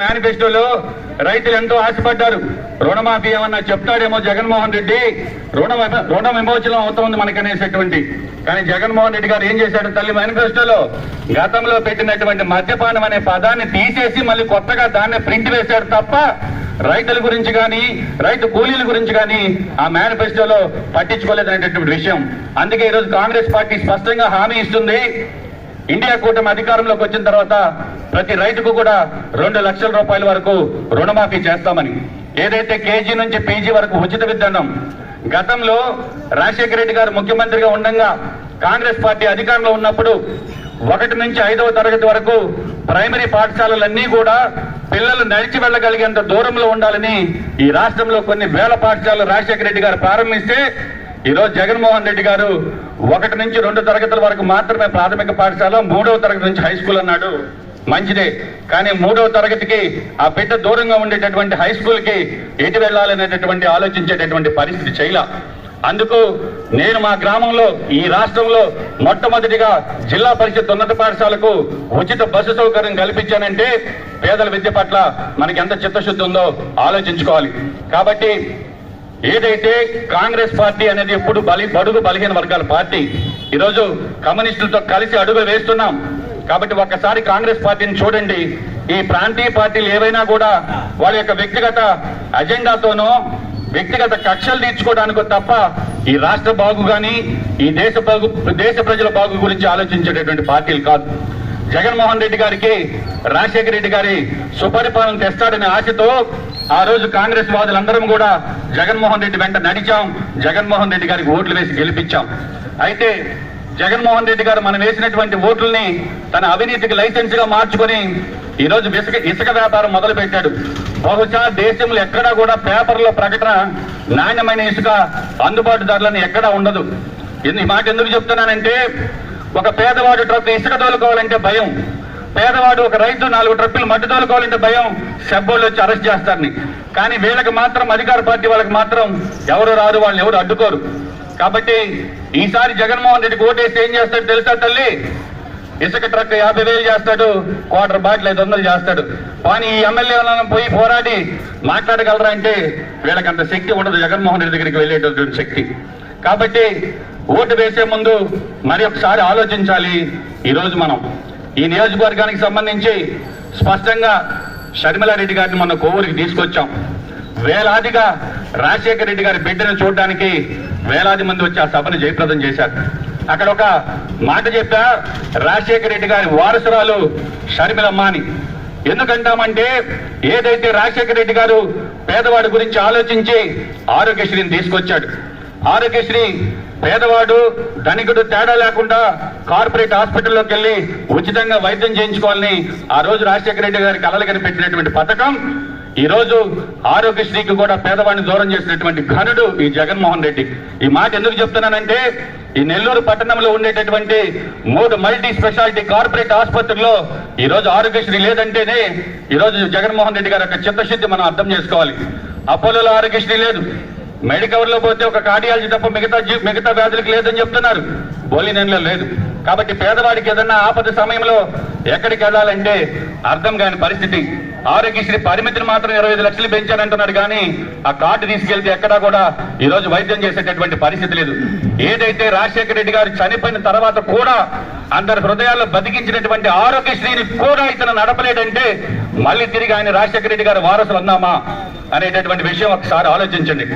మేనిఫెస్టోలో రైతులు ఎంతో ఆశపడ్డారు. రుణమాఫీ ఏమన్నా చెప్తాడేమో జగన్మోహన్ రెడ్డి. రుణ రుణ విమోచనం అవుతోంది మనకనేసేటువంటి. కానీ జగన్మోహన్ రెడ్డి గారు ఏం చేశాడు తల్లి? మేనిఫెస్టోలో గతంలో పెట్టినటువంటి మద్యపానం అనే పదాన్ని తీసేసి మళ్ళీ కొత్తగా దాన్ని ప్రింట్ వేశాడు తప్ప రైతుల గురించి కానీ రైతు కూలీల గురించి కానీ ఆ మేనిఫెస్టోలో పట్టించుకోలేదనేటటువంటి విషయం. అందుకే ఈరోజు కాంగ్రెస్ పార్టీ స్పష్టంగా హామీ ఇస్తుంది. ఇండియా కూటమి అధికారంలోకి వచ్చిన తర్వాత ప్రతి రైతుకు కూడా రెండు లక్షల రూపాయల వరకు రుణమాఫీ చేస్తామని. ఏదైతే కేజీ నుంచి పీజీ వరకు ఉచిత విద్యనం గతంలో రాజశేఖర రెడ్డి గారు ముఖ్యమంత్రిగా ఉండగా కాంగ్రెస్ పార్టీ అధికారంలో ఉన్నప్పుడు ఒకటి నుంచి ఐదవ తరగతి వరకు ప్రైమరీ పాఠశాలలన్నీ కూడా పిల్లలు నడిచి వెళ్ళగలిగేంత దూరంలో ఉండాలని ఈ రాష్ట్రంలో కొన్ని వేల పాఠశాలలు రాజశేఖర రెడ్డి గారు ప్రారంభిస్తే ఈరోజు జగన్మోహన్ రెడ్డి గారు ఒకటి నుంచి రెండు తరగతుల వరకు మాత్రమే ప్రాథమిక పాఠశాల మూడవ తరగతి నుంచి హై స్కూల్ అన్నాడు. మంచిదే. కానీ మూడవ తరగతికి ఆ బిడ్డ దూరంగా ఉండేటటువంటి హై స్కూల్కి ఎటు వెళ్ళాలనేటటువంటి ఆలోచించేటటువంటి పరిస్థితి చేయలా. అందుకు నేను మా గ్రామంలో ఈ రాష్ట్రంలో మొట్టమొదటిగా జిల్లా పరిషత్ ఉన్నత పాఠశాలకు ఉచిత బస్సు సౌకర్యం కల్పించానంటే పేదల విద్య పట్ల మనకి ఎంత చిత్తశుద్ధి ఉందో ఆలోచించుకోవాలి. కాబట్టి ఏదైతే కాంగ్రెస్ పార్టీ అనేది ఎప్పుడు బలి బడుగు బలహీన వర్గాల పార్టీ ఈరోజు కమ్యూనిస్టులతో కలిసి అడుగులు వేస్తున్నాం. కాబట్టి ఒక్కసారి కాంగ్రెస్ పార్టీని చూడండి. ఈ ప్రాంతీయ పార్టీలు ఏవైనా కూడా వాళ్ళ యొక్క వ్యక్తిగత అజెండాతోనో వ్యక్తిగత కక్షలు తీర్చుకోవడానికో తప్ప ఈ రాష్ట్ర బాగు కానీ ఈ దేశ బాగు దేశ ప్రజల బాగు గురించి ఆలోచించేటటువంటి పార్టీలు కాదు. జగన్మోహన్ రెడ్డి గారికి రాజశేఖర రెడ్డి గారి సుపరిపాలన తెస్తాడనే ఆశతో ఆ రోజు కాంగ్రెస్ వాదులందరం కూడా జగన్మోహన్ రెడ్డి వెంట నడిచాం. జగన్మోహన్ రెడ్డి గారికి ఓట్లు వేసి గెలిపించాం. అయితే జగన్మోహన్ రెడ్డి గారు మనం వేసినటువంటి ఓట్లని తన అవినీతికి లైసెన్స్గా మార్చుకొని ఈ రోజు ఇసుక ఇసుక వ్యాపారం మొదలు పెట్టాడు బహుశా దేశంలో ఎక్కడా కూడా పేపర్లో ప్రకటన నాణ్యమైన ఇసుక అందుబాటు ధరలను ఎక్కడా ఉండదు. ఈ మాట ఎందుకు చెప్తున్నానంటే ఒక పేదవాడు ట్రక్ ఇసుక తోలుకోవాలంటే భయం. పేదవాడు ఒక రైతు నాలుగు ట్రక్కులు మట్టి తోలుకోవాలంటే భయం. సెబ్బోళ్ళు వచ్చి అరెస్ట్ చేస్తారని. కానీ వీళ్ళకి మాత్రం అధికార పార్టీ వాళ్ళకి మాత్రం ఎవరు రారు వాళ్ళు ఎవరు అడ్డుకోరు. కాబట్టి ఈసారి జగన్మోహన్ రెడ్డికి ఓటేస్తే ఏం చేస్తాడు తెలుసా తల్లి? ఇసుక ట్రక్ యాభై వేలు చేస్తాడు క్వార్టర్ బాటిల్ ఐదు వందలు చేస్తాడు. కానీ ఈ ఎమ్మెల్యేలను పోయి పోరాడి మాట్లాడగలరా అంటే వీళ్ళకంత శక్తి ఉండదు జగన్మోహన్ రెడ్డి దగ్గరికి వెళ్ళేటటువంటి శక్తి. కాబట్టి ఓటు వేసే ముందు మరి ఒకసారి ఆలోచించాలి ఈరోజు మనం. ఈ నియోజకవర్గానికి సంబంధించి స్పష్టంగా షర్మిలారెడ్డి గారిని మన కోవూరికి తీసుకొచ్చాం. వేలాదిగా రాజశేఖర రెడ్డి గారి బిడ్డను చూడడానికి వేలాది మంది వచ్చి ఆ సభను జయప్రదం చేశారు. అక్కడ ఒక మాట చెప్పా రాజశేఖర రెడ్డి గారి వారసురాలు షర్మిలమ్మ అని ఎందుకంటామంటే ఏదైతే రాజశేఖర రెడ్డి గారు పేదవాడి గురించి ఆలోచించి ఆరోగ్యశ్రీని తీసుకొచ్చాడు ఆరోగ్యశ్రీ పేదవాడు ధనికుడు తేడా లేకుండా కార్పొరేట్ హాస్పిటల్లోకి వెళ్ళి ఉచితంగా వైద్యం చేయించుకోవాలని ఆ రోజు రాజశేఖర రెడ్డి గారి కలలు కనిపెట్టినటువంటి పథకం ఈ రోజు ఆరోగ్యశ్రీకి కూడా పేదవాడిని దూరం చేసినటువంటి ఘనుడు ఈ జగన్మోహన్ రెడ్డి. ఈ మాట ఎందుకు చెప్తున్నానంటే ఈ నెల్లూరు పట్టణంలో ఉండేటటువంటి మూడు మల్టీ స్పెషాలిటీ కార్పొరేట్ ఆసుపత్రుల్లో ఈ రోజు ఆరోగ్యశ్రీ లేదంటేనే ఈ రోజు జగన్మోహన్ రెడ్డి గారి యొక్క చిత్తశుద్ధి మనం అర్థం చేసుకోవాలి. అపోలోలో ఆరోగ్యశ్రీ లేదు. మెడికవర్లో పోతే ఒక కార్డియాలజీ తప్ప మిగతా మిగతా వ్యాధులకు లేదని చెప్తున్నారు. బోలినెన్లో లేదు. కాబట్టి పేదవాడికి ఏదన్నా ఆపద సమయంలో ఎక్కడికి వెళ్ళాలంటే అర్థం కాని పరిస్థితి. ఆరోగ్యశ్రీ పరిమితిని మాత్రం ఇరవై ఐదు లక్షలు పెంచారంటున్నాడు కానీ ఆ కార్డు తీసుకెళ్తే ఎక్కడా కూడా ఈ రోజు వైద్యం చేసేటటువంటి పరిస్థితి లేదు. ఏదైతే రాజశేఖర రెడ్డి గారు చనిపోయిన తర్వాత కూడా అందరి హృదయాల్లో బతికించినటువంటి ఆరోగ్యశ్రీని కూడా ఇతను నడపలేడంటే మళ్ళీ తిరిగి ఆయన రాజశేఖర రెడ్డి గారి వారసులు అన్నామా అనేటటువంటి విషయం ఒకసారి ఆలోచించండి.